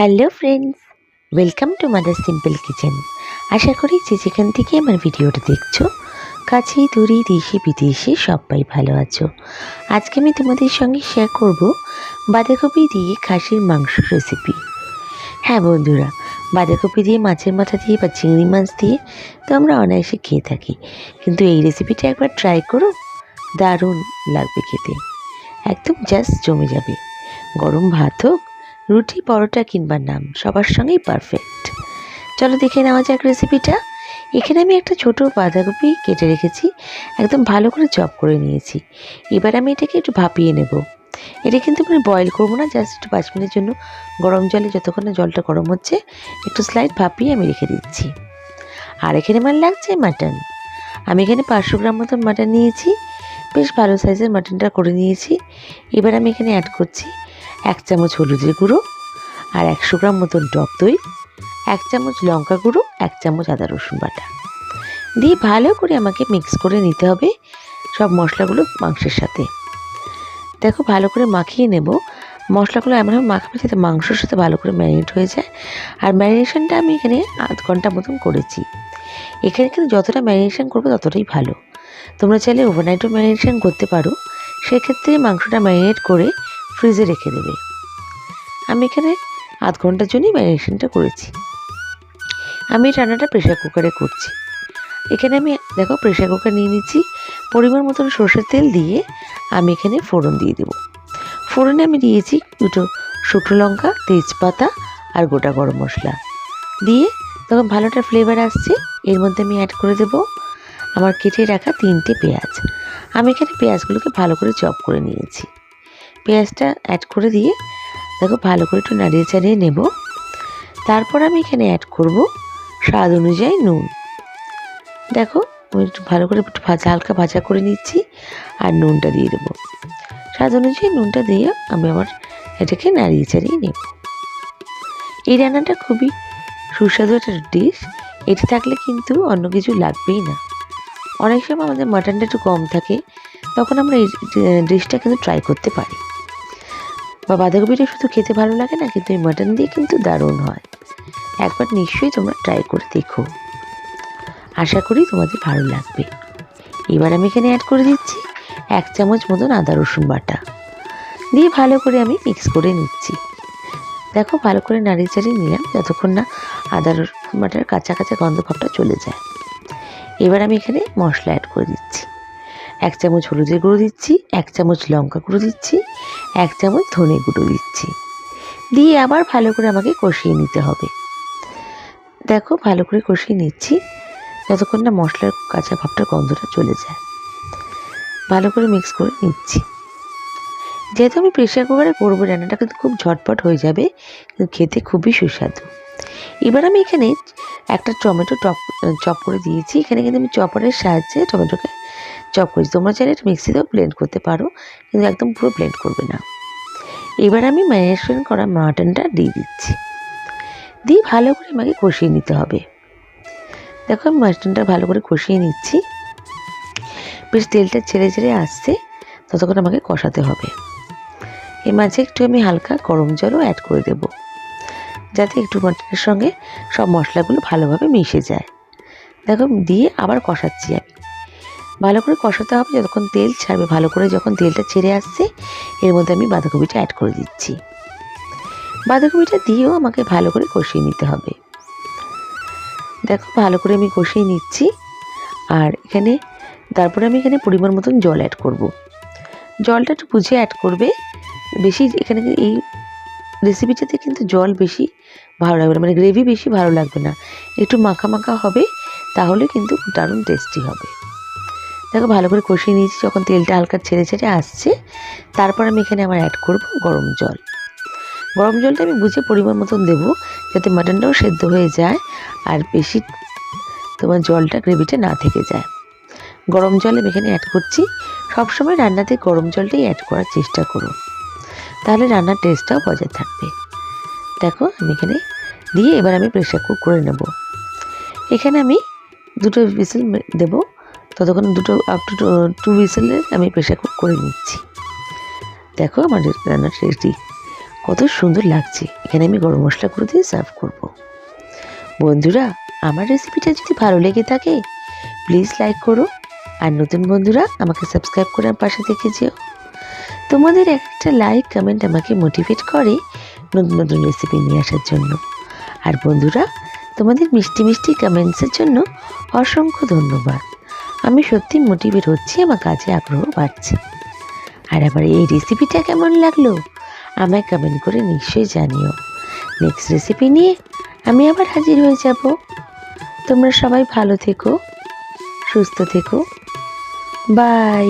Hello friends, welcome to mother simple kitchen. আশা করি যে যেখান থেকে আমার ভিডিওটা দেখছ, কাছেই দূরে দেশে, বিদেশে সবাই ভালো আছো। আজকে আমি তোমাদের সঙ্গে শেয়ার করব বাঁধাকপি দিয়ে খাসির মাংস রেসিপি হ্যাঁ বন্ধুরা, বাঁধাকপি দিয়ে মাছের মাথা দিয়ে বা চিংড়ি মাছ দিয়ে তো আমরা অনায়াসে খেয়ে থাকি। কিন্তু এই রেসিপিটা একবার ট্রাই করো, দারুণ লাগবে খেতে। একদম জাস্ট জমে যাবে। গরম ভাত হোক রুটি, পরোটা কিংবা নাম, সবার সঙ্গেই পারফেক্ট চলো দেখে নেওয়া যাক রেসিপিটা এখানে আমি একটা ছোট বাঁধাকপি কেটে রেখেছি, একদম ভালো করে চপ করে নিয়েছি। এবার আমি এটাকে একটু ভাপিয়ে নেব। এটা কিন্তু আমি বয়েল করব না জাস্ট একটু পাঁচ মিনিটের জন্য। গরম জলে যতক্ষণ না জলটা গরম হচ্ছে, একটু স্লাইড ভাপিয়ে আমি রেখে দিচ্ছি। আর এখানে আমার লাগছে মাটন আমি এখানে পাঁচশো গ্রাম মতন মাটন নিয়েছি। বেশ ভালো সাইজের মাটনটা করে নিয়েছি। এবার আমি এখানে অ্যাড করছি এক চামচ হলুদের গুঁড়ো আর একশো গ্রাম মতন টক দই, এক চামচ লঙ্কা গুঁড়ো, এক চামচ আদা রসুন বাটা। দিয়ে ভালো করে আমাকে মিক্স করে নিতে হবে সব মশলাগুলো মাংসের সাথে। দেখো ভালো করে মাখিয়ে নেব। মশলাগুলো এমনভাবে মাখাবে যাতে মাংসর সাথে ভালো করে ম্যারিনেট হয়ে যায়। আর ম্যারিনেশনটা আমি এখানে আধ ঘণ্টা মতন করেছি। এখানে কিন্তু যতটা ম্যারিনেশন করবে ততটাই ভালো। তোমরা চাইলে ওভারনাইটও ম্যারিনেশন করতে পারো। সেক্ষেত্রে মাংসটা ম্যারিনেট করে ফ্রিজে রেখে দেবে। আমি এখানে আধ ঘণ্টার জন্যই ম্যারিনেশনটা করেছি। আমি রান্নাটা প্রেশার কুকারে করছি। এখানে আমি, দেখো প্রেশার কুকার নিয়ে নিচ্ছি। পরিমাণ মতন সর্ষের তেল দিয়ে আমি এখানে ফোড়ন দিয়ে দেবো। ফোড়নে আমি দিয়েছি দুটো শুকনো লঙ্কা, তেজপাতা আর গোটা গরম মশলা। দিয়ে তখন ভালোটা ফ্লেভার আসছে। এর মধ্যে আমি অ্যাড করে দেবো আমার কেটে রাখা তিনটে পেঁয়াজ। আমি এখানে পেঁয়াজগুলোকে ভালো করে চপ করে নিয়েছি। পেঁয়াজটা অ্যাড করে দিয়ে দেখো ভালো করে একটু নাড়িয়ে চাড়িয়ে নেব। তারপর আমি এখানে অ্যাড করব স্বাদ অনুযায়ী নুন। দেখো একটু ভালো করে একটু ভাজা, হালকা ভাজা করে নিচ্ছি আর নুনটা দিয়ে দেবো। স্বাদ অনুযায়ী নুনটা দিয়ে আমি আবার এটাকে নাড়িয়ে চাড়িয়ে নেব। এই রান্নাটা খুবই সুস্বাদু একটা ডিশ এটি থাকলে কিন্তু অন্য কিছু লাগবেই না। অনেক সময় আমাদের মাটনটা একটু কম থাকে, তখন আমরা এই ডিশটা কিন্তু ট্রাই করতে পারি। বা বাঁধাকপিটা শুধু খেতে ভালো লাগে না, কিন্তু এই মাটন দিয়ে কিন্তু দারুণ হয়। একবার নিশ্চয়ই তোমরা ট্রাই করে দেখো। আশা করি তোমাদের ভালো লাগবে। এবার আমি এখানে অ্যাড করে দিচ্ছি এক চামচ মতন আদা রসুন বাটা। দিয়ে ভালো করে আমি মিক্স করে নিচ্ছি। দেখো ভালো করে নাড়িয়ে চাড়িয়ে নিলাম যতক্ষণ না আদা রসুন বাটার কাঁচা কাঁচা গন্ধ ভাবটা চলে যায়। এবার আমি এখানে মশলা অ্যাড করে দিচ্ছি। এক চামচ হলুদের গুঁড়ো দিচ্ছি, এক চামচ লঙ্কা গুঁড়ো দিচ্ছি, এক চামচ ধনে গুঁড়ো দিচ্ছি। দিয়ে আবার ভালো করে আমাকে কষিয়ে নিতে হবে। দেখো ভালো করে কষিয়ে নিচ্ছি, যতক্ষণ না মশলার কাঁচা ভাবটার গন্ধটা চলে যায়। ভালো করে মিক্স করে নিচ্ছি। যেহেতু আমি প্রেশার কুকারে করব, রান্নাটা কিন্তু খুব ঝটপট হয়ে যাবে, কিন্তু খেতে খুবই সুস্বাদু। এবার আমি এখানে একটা টমেটো টপ, চপ করে দিয়েছি। এখানে কিন্তু আমি চপারের সাহায্যে টমেটোকে চপ করেছি তোমরা চাইলে এটা মিক্সিতেও ব্লেন্ড করতে পারো, কিন্তু একদম পুরো ব্লেন্ড করবে না। এবার আমি ম্যারিনেশন করা মাটনটা দিয়ে দিচ্ছি। দিয়ে ভালো করে আমাকে কষিয়ে নিতে হবে। দেখো আমি মাটনটা ভালো করে কষিয়ে নিচ্ছি। বেশ তেলটা ছেড়ে ছেড়ে আসছে, ততক্ষণ আমাকে কষাতে হবে। এর মাঝে একটু আমি হালকা গরম জলও অ্যাড করে দেব, যাতে একটু মাটনের সঙ্গে সব মশলাগুলো ভালোভাবে মিশে যায়। দেখো, দিয়ে আবার কষাচ্ছি আমি। ভালো করে কষাতে হবে, যতক্ষণ তেল ছাড়বে। ভালো করে যখন তেলটা ছেড়ে আসছে, এর মধ্যে আমি বাঁধাকপিটা অ্যাড করে দিচ্ছি। বাঁধাকপিটা দিয়েও আমাকে ভালো করে কষিয়ে নিতে হবে। দেখো, ভালো করে আমি কষিয়ে নিচ্ছি। আর এখানে, তারপরে আমি এখানে পরিমাণ মতন জল অ্যাড করব। জলটা একটু বুঝে অ্যাড করবে। বেশি এখানে এই রেসিপিটাতে কিন্তু জল বেশি ভালো লাগবে না মানে গ্রেভি বেশি ভালো লাগবে না। একটু মাখা মাখা হবে, তাহলে কিন্তু দারুণ টেস্টি হবে। দেখো, ভালো করে কষিয়ে নিয়েছি, যখন তেলটা হালকা ছেড়ে ছেড়ে আসছে। তারপর আমি এখানে আমার অ্যাড করব গরম জল। গরম জলটা আমি বুঝে পরিমাণ মতন দেবো, যাতে মাটনটাও সেদ্ধ হয়ে যায় আর বেশি তোমার জলটা গ্রেভিটা না থেকে যায়। গরম জল আমি এখানে অ্যাড করছি। সবসময় রান্নাতে গরম জলটাই অ্যাড করার চেষ্টা করো তাহলে রান্নার টেস্টটাও বজায় থাকবে। দেখো, আমি এখানে দিয়ে এবার আমি প্রেশার কুক করে নেব। এখানে আমি দুটো বিসেল দেবো। ততক্ষণ দুটো আপ টু টু হুইসেলের আমি প্রেশার করে নিচ্ছি। দেখো আমার রান্নার রেডি কত সুন্দর লাগছে। এখানে আমি গরম মশলা গুঁড়ো দিয়ে সার্ভ করব। বন্ধুরা, আমার রেসিপিটা যদি ভালো লেগে থাকে প্লিজ লাইক করো। আর নতুন বন্ধুরা, আমাকে সাবস্ক্রাইব করে পাশে দেখে যেও। তোমাদের একটা লাইক কমেন্ট আমাকে মোটিভেট করে নতুন নতুন রেসিপি নিয়ে আসার জন্য। আর বন্ধুরা, তোমাদের মিষ্টি মিষ্টি কমেন্টসের জন্য অসংখ্য ধন্যবাদ। আমি সত্যি মোটিভেট হচ্ছি, আমার কাজে আগ্রহ বাড়ছে। আর আবার এই রেসিপিটা কেমন লাগল? আমায় কমেন্ট করে নিশ্চয়ই জানিও। নেক্সট রেসিপি নিয়ে আমি আবার হাজির হয়ে যাব। তোমরা সবাই ভালো থেকো, সুস্থ থেকো। বাই